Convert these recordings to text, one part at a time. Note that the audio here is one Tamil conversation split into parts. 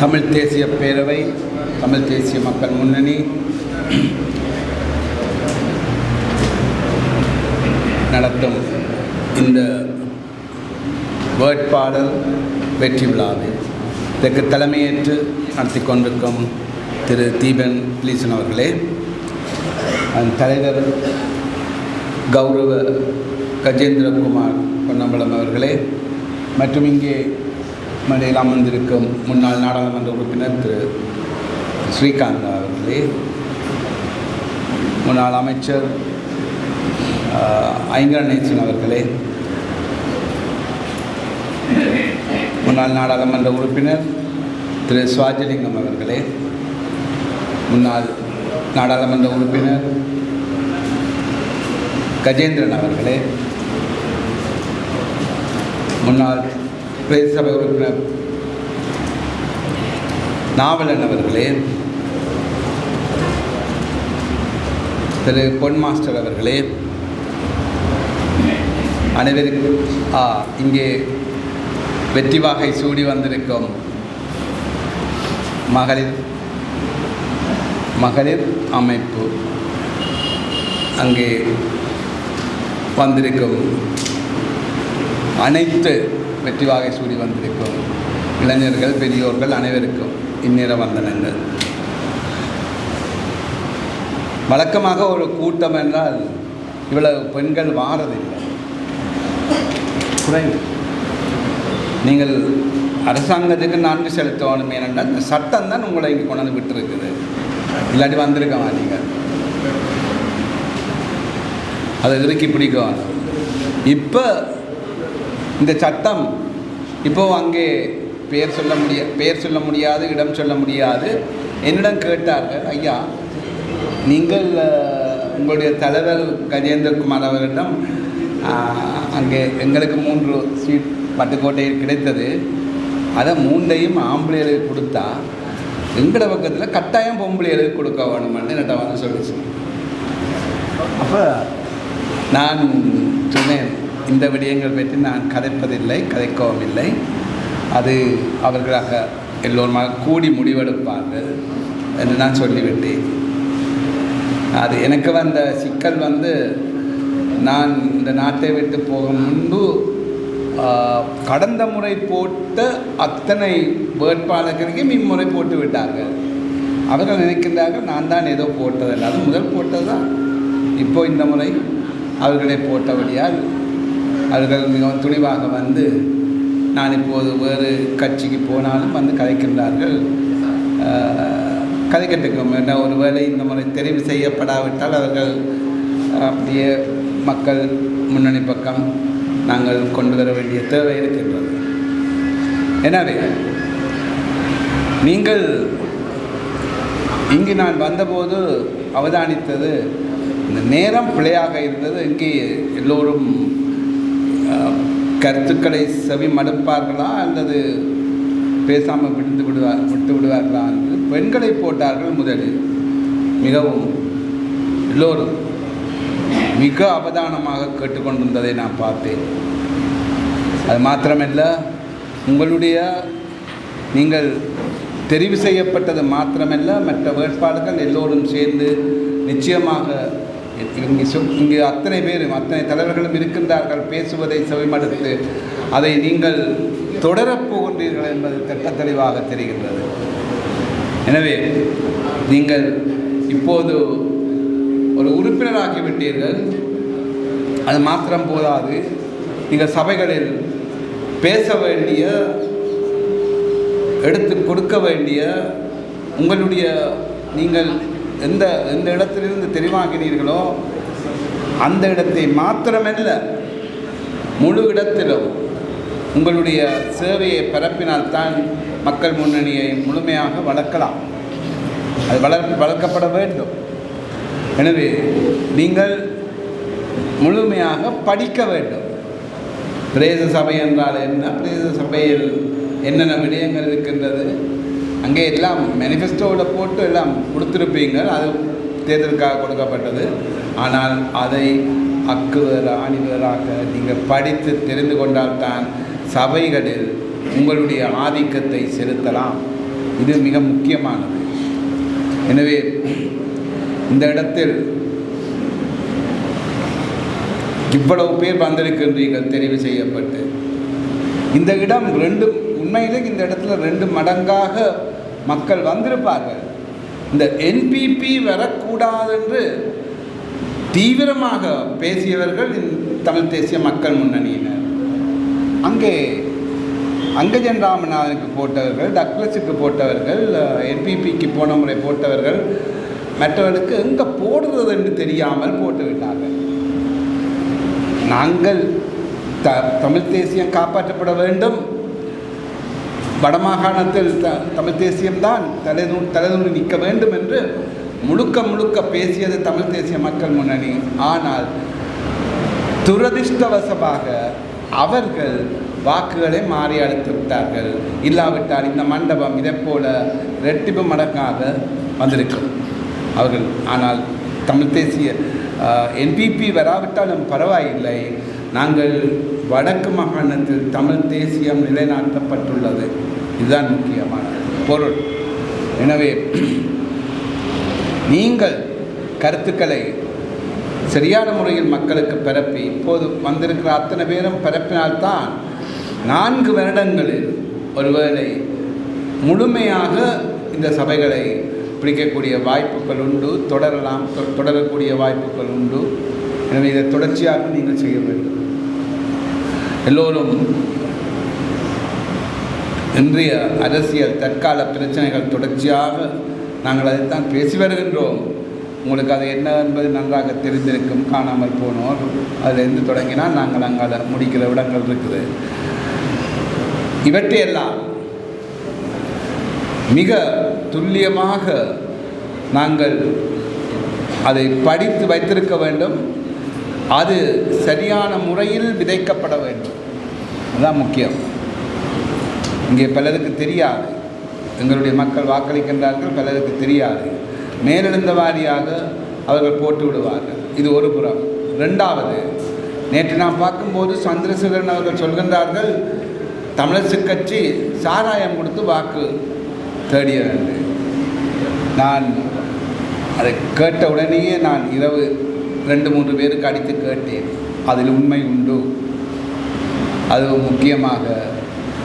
தமிழ் தேசிய பேரவை தமிழ் தேசிய மக்கள் முன்னணி. நடத்தும் இந்த வேட்பாளர் வெற்றி விழாவில் இதற்கு தலைமையேற்று நடத்தி கொண்டிருக்கும் திரு தீபன் பிளீசன் அவர்களே அதன் தலைவர் கௌரவ கஜேந்திரகுமார் பொன்னம்பலம் அவர்களே மற்றும் இங்கே மேடையில் அமர்ந்திருக்கும் முன்னாள் நாடாளுமன்ற உறுப்பினர் திரு. ஸ்ரீகாந்த் அவர்களே முன்னாள் அமைச்சர் ஐங்கரணேசன் அவர்களே முன்னாள் நாடாளுமன்ற உறுப்பினர் திரு. சுவாஜலிங்கம் அவர்களே முன்னாள் நாடாளுமன்ற உறுப்பினர் கஜேந்திரன் அவர்களே முன்னாள் பிரதேச சபை உறுப்பினர் நாவலன் அவர்களே திரு பொன் மாஸ்டர் அவர்களே அனைவருக்கும் ஆ, இங்கே வெற்றி வாகை சூடி வந்திருக்கும் மகளிர் மகளிர் அமைப்பு அங்கே வந்திருக்கும் அனைத்து வெற்றி வாகை சூடி வந்திருக்கும். இளைஞர்கள் பெரியோர்கள் அனைவருக்கும் இந்நிற வந்தனங்கள். வழக்கமாக ஒரு கூட்டம் என்றால் இவ்வளவு பெண்கள் வாரதில்லை. குறைவு. நீங்கள் அரசாங்கத்துக்கு நன்றி செலுத்தணும் ஏனென்றால் இந்த சட்டம் தான் உங்களை இங்கே கொண்டாந்து விட்டுருக்குது. இல்லாட்டி வந்திருக்கவா நீங்கள் அதை இறுக்கி பிடிக்கும் இப்போ இந்த சட்டம் இப்போ அங்கே பெயர் சொல்ல முடிய பெயர் சொல்ல முடியாது இடம் சொல்ல முடியாது. என்னிடம் கேட்டார்கள் ஐயா நீங்கள் உங்களுடைய தலைவர் கஜேந்திரகுமார் ஆஹ், அங்கே எங்களுக்கு மூன்று சீட் பட்டுக்கோட்டையில் கிடைத்தது. அதை மூண்டையும் ஆம்பளைகளுக்கு கொடுத்தா எங்கட பக்கத்தில் கட்டாயம் பொம்பளைகளுக்கு கொடுக்க வேணுமென்னு என்கிட்ட வந்து சொல்லிச்சு. அப்போ நான் சொன்னேன் இந்த விடயங்கள் பற்றி நான் கதைப்பதில்லை கதைக்கவும் இல்லை. அது அவர்களாக எல்லோருமாக கூடி முடிவெடுப்பார்கள் என்று நான் சொல்லிவிட்டேன். அது எனக்கு வந்த சிக்கல் வந்து நான் இந்த நாட்டை விட்டு போகும் முன்பு கடந்த முறை போட்ட அத்தனை வேட்பாளர்களுக்கும் இம்முறை போட்டு விட்டார்கள். அவர்கள் நினைக்கின்றார்கள் நான் தான் ஏதோ போட்டதில்லை அது முதல் போட்டது தான் இப்போ இந்த முறை அவர்களை போட்டபடியால் அவர்கள் மிகவும் துணிவாக வந்து நான் இப்போது வேறு கட்சிக்கு போனாலும் வந்து கதைக்கின்றார்கள். கதைக்கட்டுக்கும் என்ன ஒருவேளை இந்த முறை தெரிவு செய்யப்படாவிட்டால் அவர்கள் அப்படியே மக்கள் முன்னணி பக்கம் நாங்கள் கொண்டு வர வேண்டிய தேவை இருக்கின்றது. எனவே நீங்கள் இங்கு நான் வந்தபோது அவதானித்தது இந்த நேரம் பிழையாக இருந்தது இங்கே எல்லோரும் கருத்துக்களை செவி மடுப்பார்களா அல்லது பேசாமல் விடுந்து விடுவார் விட்டு விடுவார்களா என்று பெண்களை போட்டார்கள் முதலில். மிகவும் எல்லோரும் மிக அவதானமாக கேட்டுக்கொண்டிருந்ததை நான் பார்த்தேன். அது மாத்திரமல்ல உங்களுடைய நீங்கள் தெரிவு செய்யப்பட்டது மாத்திரமல்ல மற்ற வேட்பாளர்கள் எல்லோரும் சேர்ந்து நிச்சயமாக இங்கே சு இங்கே அத்தனை பேரும் அத்தனை தலைவர்களும் இருக்கின்றார்கள் பேசுவதை செவிமடுத்து அதை நீங்கள் தொடரப்போகின்றீர்கள் என்பது திட்ட தெளிவாக தெரிகின்றது. எனவே நீங்கள் இப்போது ஒரு உறுப்பினராகிவிட்டீர்கள் அது மாத்திரம் போதாது நீங்கள் சபைகளில் பேச வேண்டிய எடுத்து கொடுக்க வேண்டிய உங்களுடைய நீங்கள் எந்த எந்த இடத்திலிருந்து தெரிவாகினீர்களோ அந்த இடத்தை மாத்திரமல்ல முழு இடத்திலும் உங்களுடைய சேவையை பரப்பினால்தான் மக்கள் முன்னணியை முழுமையாக வளர்க்கலாம். அது வளர் வளர்க்கப்பட வேண்டும். எனவே நீங்கள் முழுமையாக படிக்க வேண்டும். பிரேத சபை என்றால் என்ன? பிரேத சபையில் என்னென்ன விடயங்கள் இருக்கின்றது? அங்கே எல்லாம் மேனிஃபெஸ்டோவில் போட்டு எல்லாம் கொடுத்துருப்பீங்க. அது தேர்தலுக்காக கொடுக்கப்பட்டது. ஆனால் அதை அக்குவர் ஆணிவராக நீங்கள் படித்து தெரிந்து கொண்டால்தான் சபைகளில் உங்களுடைய ஆதிக்கத்தை செலுத்தலாம். இது மிக முக்கியமானது. எனவே இந்த இடத்தில் இவ்வளவு பேர் வந்திருக்கின்றீர்கள் தெரிவு செய்யப்பட்டு. இந்த இடம் ரெண்டு உண்மையிலே இந்த இடத்துல ரெண்டு மடங்காக மக்கள் வந்திருப்பார்கள். இந்த என்பிபி வரக்கூடாது என்று தீவிரமாக பேசியவர்கள் இந்த தமிழ் தேசிய மக்கள் முன்னணியினர். அங்கே அங்கஜன் ராமநாதனுக்கு போட்டவர்கள் டக்ளஸுக்கு போட்டவர்கள் என்பிபிக்கு போன முறை போட்டவர்கள் மற்றவர்களுக்கு எங்கே போடுறது என்று தெரியாமல் போட்டுவிட்டார்கள் நாங்கள் த தமிழ் தேசியம் காப்பாற்றப்பட வேண்டும். வடமாகாணத்தில் த தமிழ் தேசியம்தான் தலைநூ தலைநூறு நிற்க வேண்டும் என்று முழுக்க முழுக்க பேசியது தமிழ் தேசிய மக்கள் முன்னணி. ஆனால் துரதிர்ஷ்டவசமாக அவர்கள் வாக்குகளை மாறி அளித்து விட்டார்கள். இல்லாவிட்டால் இந்த மண்டபம் இதை போல ரெட்டிப்பு மடங்காக வந்திருக்கும். அவர்கள் ஆனால் தமிழ் தேசிய என்பிபி வராவிட்டாலும் பரவாயில்லை. நாங்கள் வடக்கு மாகாணத்தில் தமிழ் தேசியம் நிலைநாட்டப்பட்டுள்ளது. இதுதான் முக்கியமான பொருள். எனவே நீங்கள் கருத்துக்களை சரியான முறையில் மக்களுக்கு பரப்பி இப்போது வந்திருக்கிற அத்தனை பேரும் பரப்பினால்தான் நான்கு வருடங்களில் ஒருவேளை முழுமையாக இந்த சபைகளை பிடிக்கக்கூடிய வாய்ப்புகள் உண்டு தொடரலாம் தொ- தொடரக்கூடிய வாய்ப்புகள் உண்டு. எனவே இதை தொடர்ச்சியாக நீங்கள் செய்ய வேண்டும். எல்லோரும் இன்றைய அரசியல் தற்கால பிரச்சனைகள் தொடர்ச்சியாக நாங்கள் அதைத்தான் பேசி வருகின்றோம். உங்களுக்கு அது என்ன என்பது நன்றாக தெரிந்திருக்கும் காணாமல் போனோர் அதிலிருந்து தொடங்கினால் நாங்கள் அங்கே முடிக்கிற இடங்கள் இருக்குது. இவற்றையெல்லாம் மிக துல்லியமாக நாங்கள் அதை படித்து வைத்திருக்க வேண்டும். அது சரியான முறையில் விதைக்கப்பட வேண்டும். அதுதான் முக்கியம். இங்கே பலருக்கு தெரியாது. எங்களுடைய மக்கள் வாக்களிக்கின்றார்கள் பலருக்கு தெரியாது. மேலெழுந்த வாரியாக அவர்கள் போட்டு விடுவார்கள். இது ஒரு புறம். ரெண்டாவது நேற்று நாம் பார்க்கும்போது சந்திரசேகரன் அவர்கள் சொல்கின்றார்கள் தமிழரசு கட்சி சாராயம் கொடுத்து வாக்கு தேடியது என்று. நான் அதை கேட்ட உடனேயே நான் இரவு ரெண்டு மூன்று பேருக்கு அடித்து கேட்டேன். அதில் உண்மை உண்டு. அது முக்கியமாக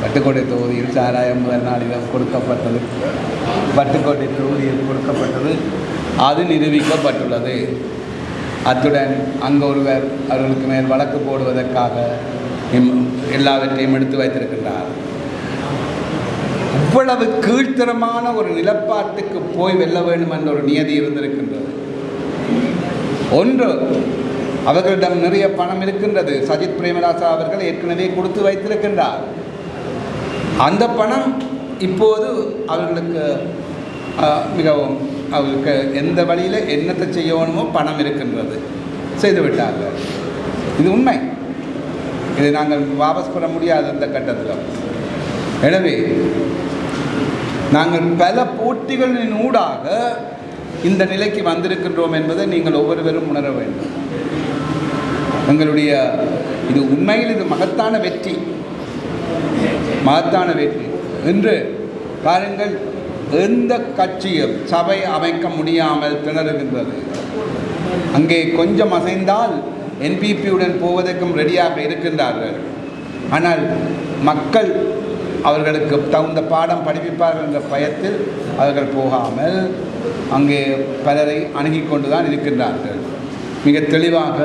பட்டுக்கோட்டை தொகுதியில் சாராயம் முதல் நாளிடம் கொடுக்கப்பட்டது. பட்டுக்கோட்டை தொகுதியில் கொடுக்கப்பட்டது. அது நிரூபிக்கப்பட்டுள்ளது. அத்துடன் அங்கே ஒருவர் அவர்களுக்கு மேல் வழக்கு போடுவதற்காக எல்லாவற்றையும் எடுத்து வைத்திருக்கின்றார். இவ்வளவு கீழ்த்தரமான ஒரு நிலப்பாட்டுக்கு போய் வெல்ல வேண்டும் என்ற ஒரு நியதி இருந்திருக்கின்றது. ஒன்று அவர்களிடம் நிறைய பணம் இருக்கின்றது. சஜித் பிரேமதாசா அவர்கள் ஏற்கனவே கொடுத்து வைத்திருக்கின்றார். அந்த பணம் இப்போது அவர்களுக்கு மிகவும் அவர்களுக்கு எந்த வழியில் என்னத்தை செய்யணுமோ பணம் இருக்கின்றது. செய்து விட்டார்கள். இது உண்மை. இதை நாங்கள் வாபஸ் பெற முடியாது அந்த கட்டத்தில். எனவே நாங்கள் பல போட்டிகளின் ஊடாக இந்த நிலைக்கு வந்திருக்கின்றோம் என்பதை நீங்கள் ஒவ்வொருவரும் உணர வேண்டும். எங்களுடைய இது உண்மையில் இது மகத்தான வெற்றி. மகத்தான வெற்றி. என்று பாருங்கள் எந்த கட்சியும் சபை அமைக்க முடியாமல் திணறுகின்றது. அங்கே கொஞ்சம் அசைந்தால் என்பிபியுடன் போவதற்கும் ரெடியாக இருக்கின்றார்கள். ஆனால் மக்கள் அவர்களுக்கு தகுந்த பாடம் படிப்பிப்பார்கள் என்ற பயத்தில் அவர்கள் போகாமல் அங்கே பலரை அணுகி கொண்டு தான் இருக்கின்றார்கள். மிக தெளிவாக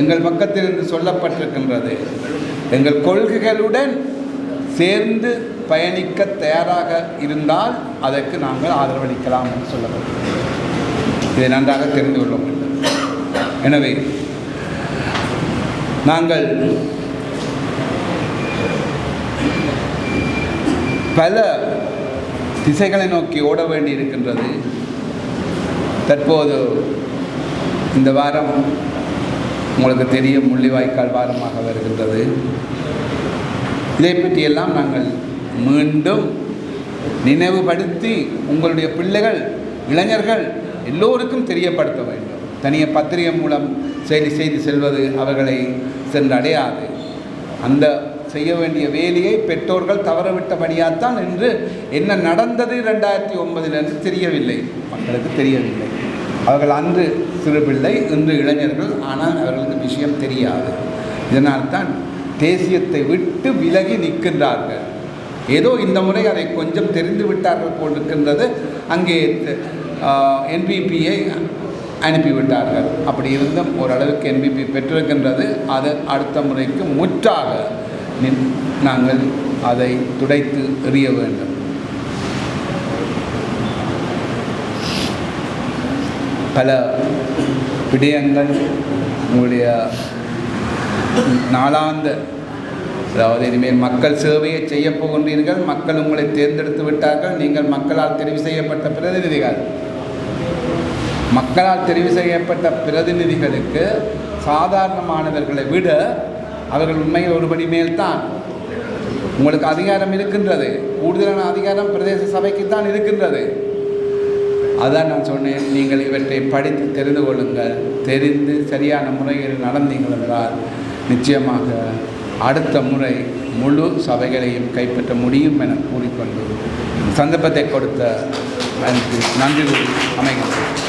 எங்கள் பக்கத்தில் இருந்து சொல்லப்பட்டிருக்கின்றது. எங்கள் கொள்கைகளுடன் சேர்ந்து பயணிக்க தயாராக இருந்தால் அதற்கு நாங்கள் ஆதரவளிக்கலாம் என்று சொல்லப்பட்டிருக்கிறது. இதை நன்றாக தெரிந்து கொள்ள வேண்டும். எனவே நாங்கள் பல திசைகளை நோக்கி ஓட வேண்டி இருக்கின்றது தற்போது இந்த வாரம் உங்களுக்கு தெரியும் முள்ளிவாய்க்கால் வாரமாக வருகின்றது. இதை பற்றியெல்லாம் நாங்கள் மீண்டும் நினைவுபடுத்தி உங்களுடைய பிள்ளைகள் இளைஞர்கள் எல்லோருக்கும் தெரியப்படுத்த வேண்டும். தனிய பத்திரிகை மூலம் செய்தி செய்து செல்வது அவர்களை சென்றடையாது. அந்த செய்ய வேண்டிய வேலையை பெற்றோர்கள் தவறவிட்டபடியாத்தான் இன்று என்ன நடந்தது ரெண்டாயிரத்தி ஒன்பதில் என்று தெரியவில்லை. மக்களுக்கு தெரியவில்லை. அவர்கள் அன்று சிறுபிள்ளை இன்று இளைஞர்கள் ஆனால் அவர்களுக்கு விஷயம் தெரியாது. இதனால்தான் தேசியத்தை விட்டு விலகி நிற்கின்றார்கள். ஏதோ இந்த முறை அதை கொஞ்சம் தெரிந்து விட்டார்கள் போல் இருக்கின்றது. அங்கே என்பிபியை அனுப்பிவிட்டார்கள். அப்படி இருந்தும் ஓரளவுக்கு என்பிபி பெற்றிருக்கின்றது. அது அடுத்த முறைக்கு முற்றாக நாங்கள் அதை துடைத்து எறிய வேண்டும். பல விடயங்கள் உங்களுடைய நாளாந்த அதாவது இனிமேல் மக்கள் சேவையை செய்ய போகின்றீர்கள் மக்கள் உங்களை தேர்ந்தெடுத்து விட்டார்கள் நீங்கள் மக்களால் தெரிவு செய்யப்பட்ட பிரதிநிதிகள். மக்களால் தெரிவு செய்யப்பட்ட பிரதிநிதிகளுக்கு சாதாரணமானவர்களை விட அவர்கள் உண்மையில் ஒருபடி மேல்தான். உங்களுக்கு அதிகாரம் இருக்கின்றது. கூடுதலான அதிகாரம் பிரதேச சபைக்கு தான் இருக்கின்றது. அதான் நான் சொன்னேன் நீங்கள் இவற்றை படித்து தெரிந்து கொள்ளுங்கள். தெரிந்து சரியான முறையில் நடந்தீங்கள் என்றால் நிச்சயமாக அடுத்த முறை முழு சபைகளையும் கைப்பற்ற முடியும் என கூறிக்கொண்டு சந்தர்ப்பத்தை கொடுத்த நன்றி நன்றி அமைகிறேன்